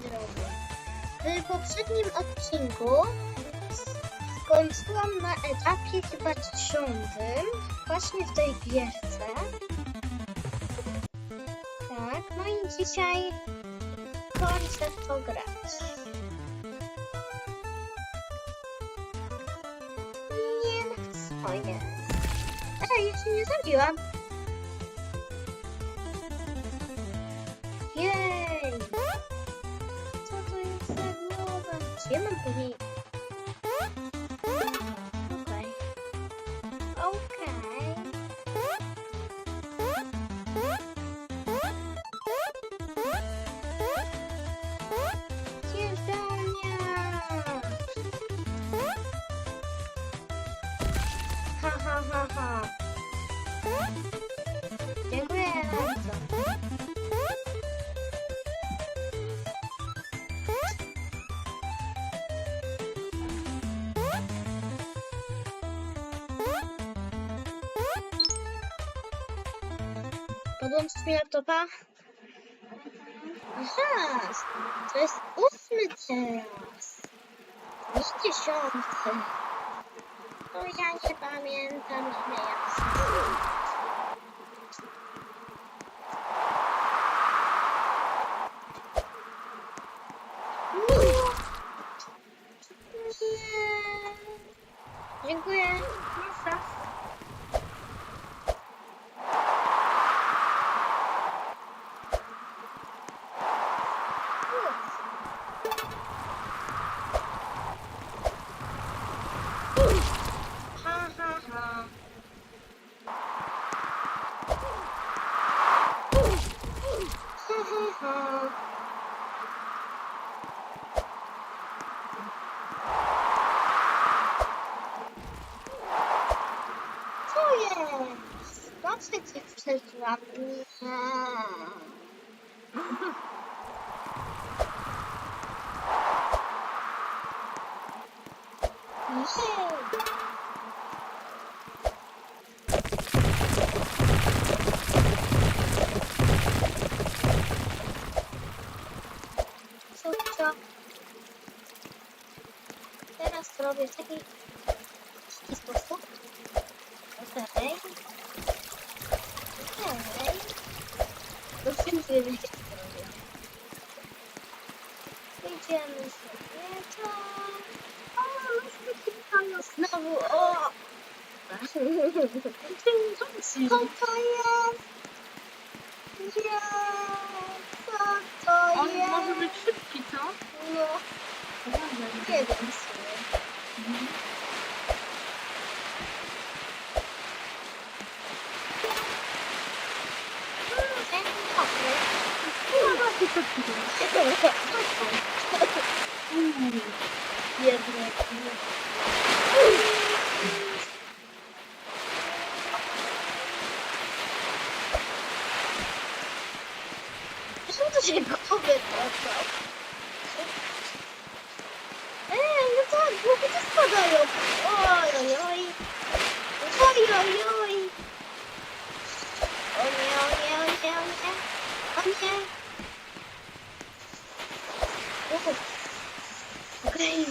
drodzy. W poprzednim odcinku skończyłam na etapie chyba dziesiątym, właśnie w tej gierce. Tak, no i dzisiaj kończę to grać. Nie jest. Ej, ja się nie zabiłam. Głowa? Czy ja mam po Podłączyć mi laptopa? Aha, to jest ósmy teraz. Nie dziesiąty. To ja nie pamiętam ile ja Nie. Dziękuję. Proszę cię przeżyłam. Nie. Jej. Co, co? Teraz robię taki, w taki sposób. Okej. Okej. To wszędzie wiecie, co robię. Idziemy sobie tam. O, kilkają znowu. O! Co to jest? Nie, co to On jest? może być szybki, co? No, nie wiem w sumie. Mm, ten dobry. No właśnie to się głowy tracą? Ej, no tak, głowy też spadają. Oj, oj, oj. Oj, oj, oj. O nie, o nie, o nie, o nie. O nie. Okej.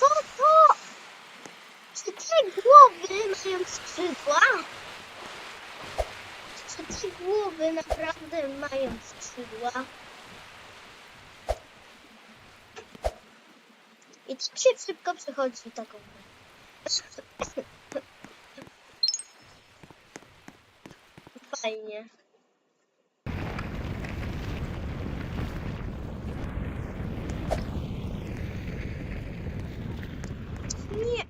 Co to? Czy te głowy mają skrzydła? Czy te głowy naprawdę mają skrzydła? I się szybko przechodzi taką Fajnie. Nie.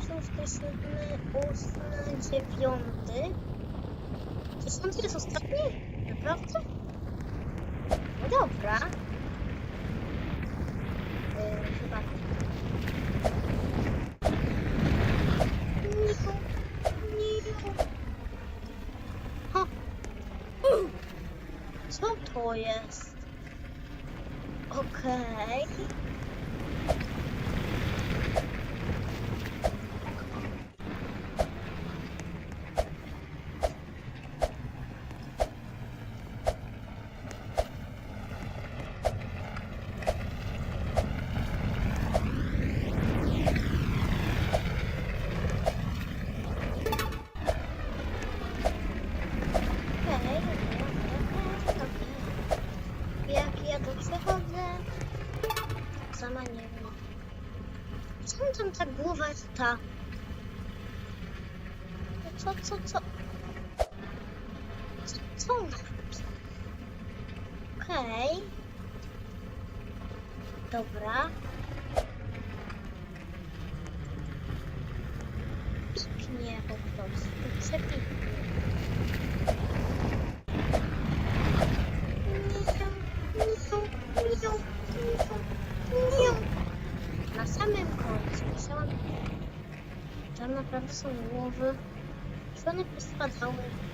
Szósty, siódmy, ósmy, dziewiąty. Dziesiąty jest ostatni? Naprawdę? No dobra. Yy, chyba. Co to jest? Okej. tam ta głowa jest ta? No Co, co, co? Co, co? Okej. Dobra. Piknie po prostu. Przepiknie. Na samym końcu że tam naprawdę są głowy, 我那不喜欢他，我。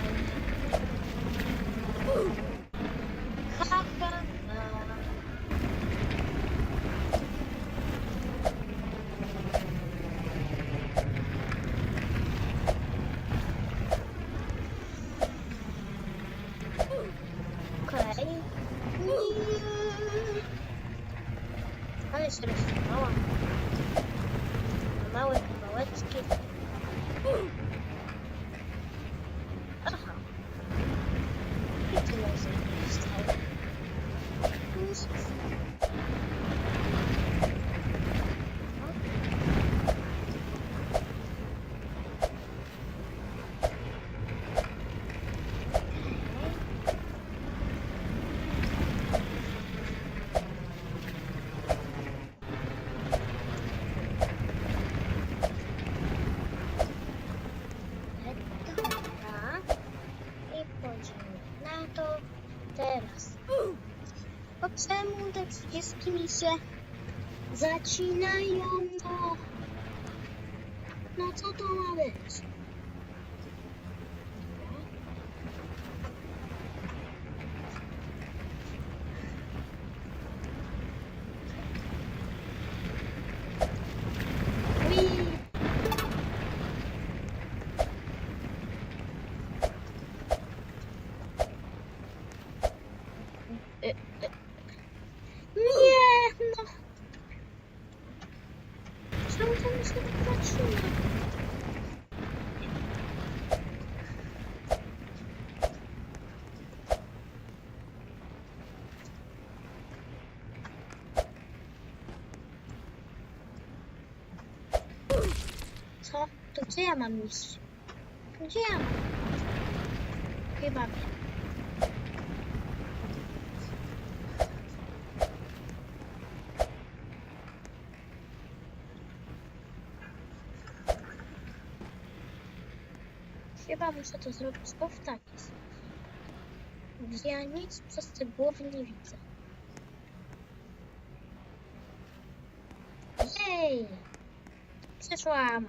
Czemu te przyciski mi się zacinają? No, no co to ma być? Whee! Nie, no. Czemu to mi się tak zaczyna? Co? To gdzie ja mam iść? Gdzie ja mam? Chyba wiem. Chyba muszę to zrobić o w taki sposób. Ja nic przez te głowy nie widzę. Jej! Przeszłam.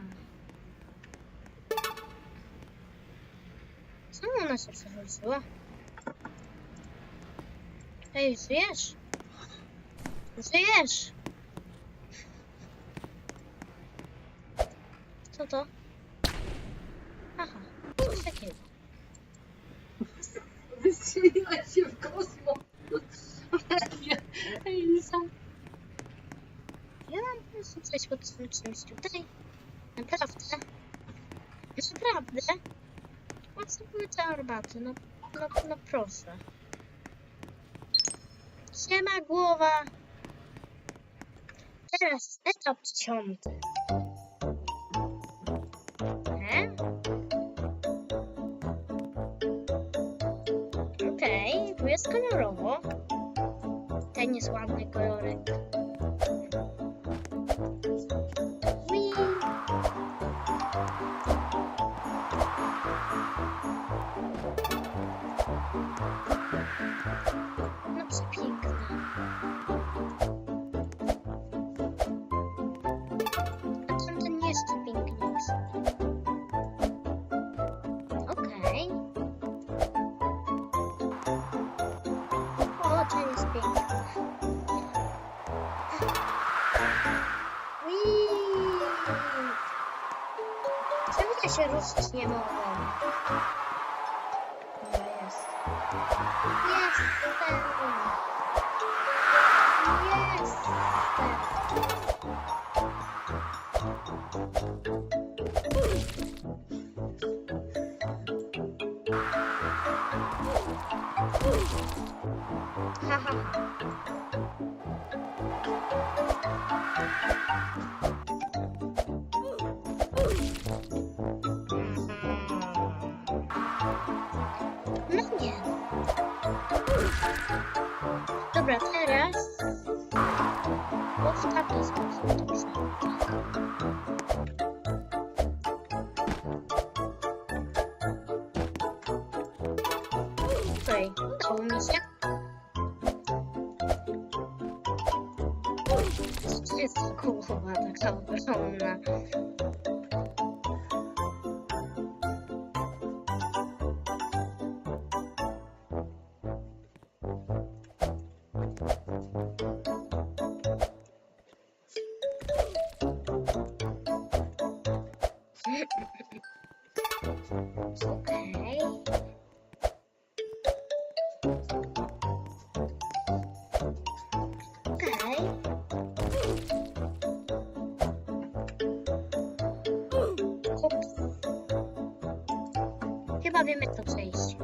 Czemu ona się przewróciła? Ej, żyjesz? Żyjesz! Co to? Wystrzeliła się w kosmos. Ja mam pomysł coś pod tym czymś tutaj. Naprawdę. Naprawdę. Mam sobie te herbaty, no, no, no proszę. Siema głowa. Teraz etap dziesiąty. Tu jest kolorowo. Ten jest ładny kolorek. piękna. Czemu ja się ruszyć nie mogę? No jest. Jest. เ不าคื weer met nog steeds.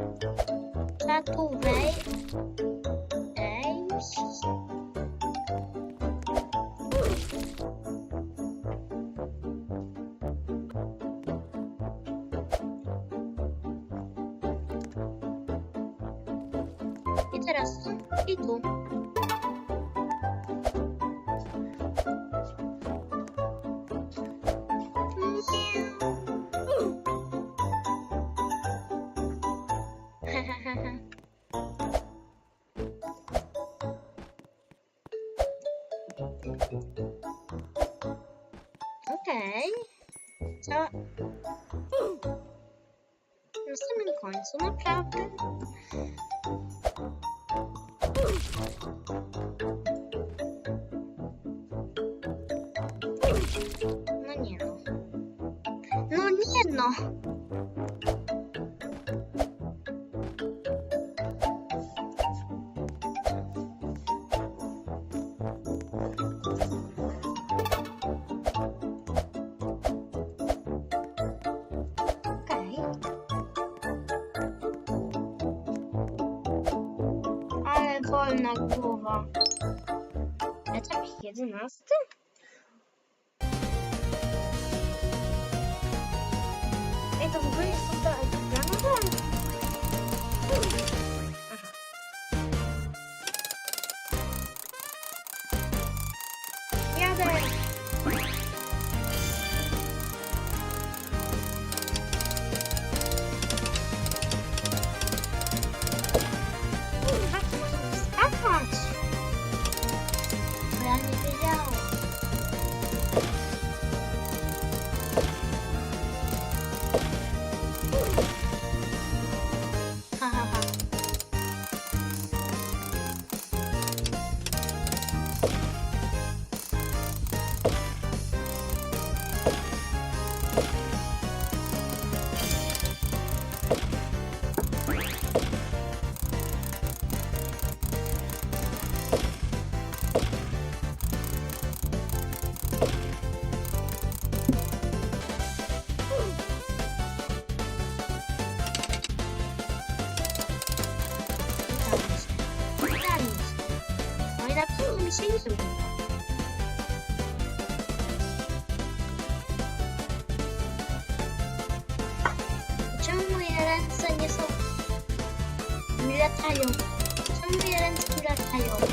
Okay. So, hmm. there's some coins on the problem. Ідеальна курва. Це Это в сюда. Чому сонце не сон? Млятаю. Чому я раніше млятаю?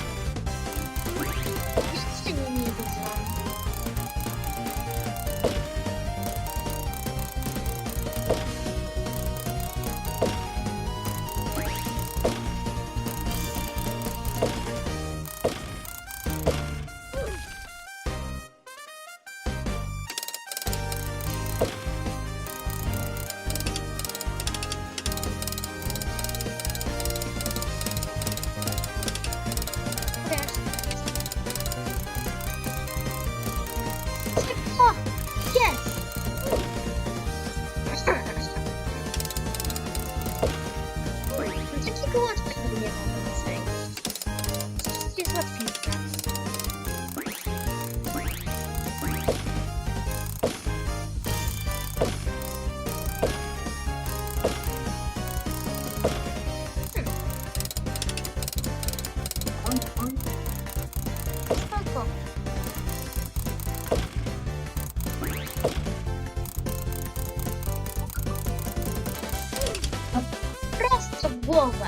Głowę.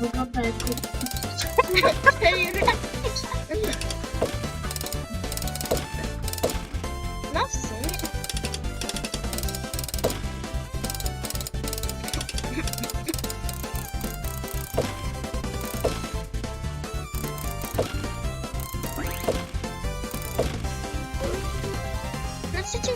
Wygląda jak No w sumie. Na trzecim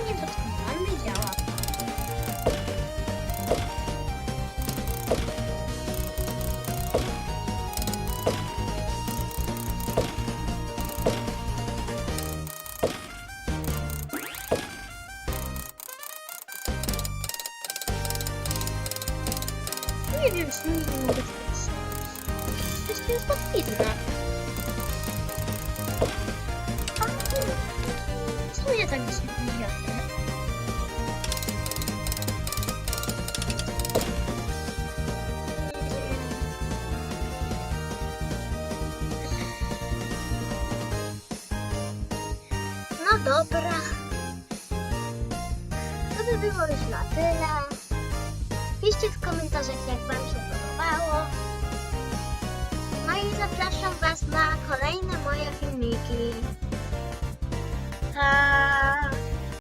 Mnie tak dziwi? No dobra. To by było już na tyle. Piszcie w komentarzach, jak Wam się podobało. No i zapraszam Was na kolejne moje filmiki. Pa!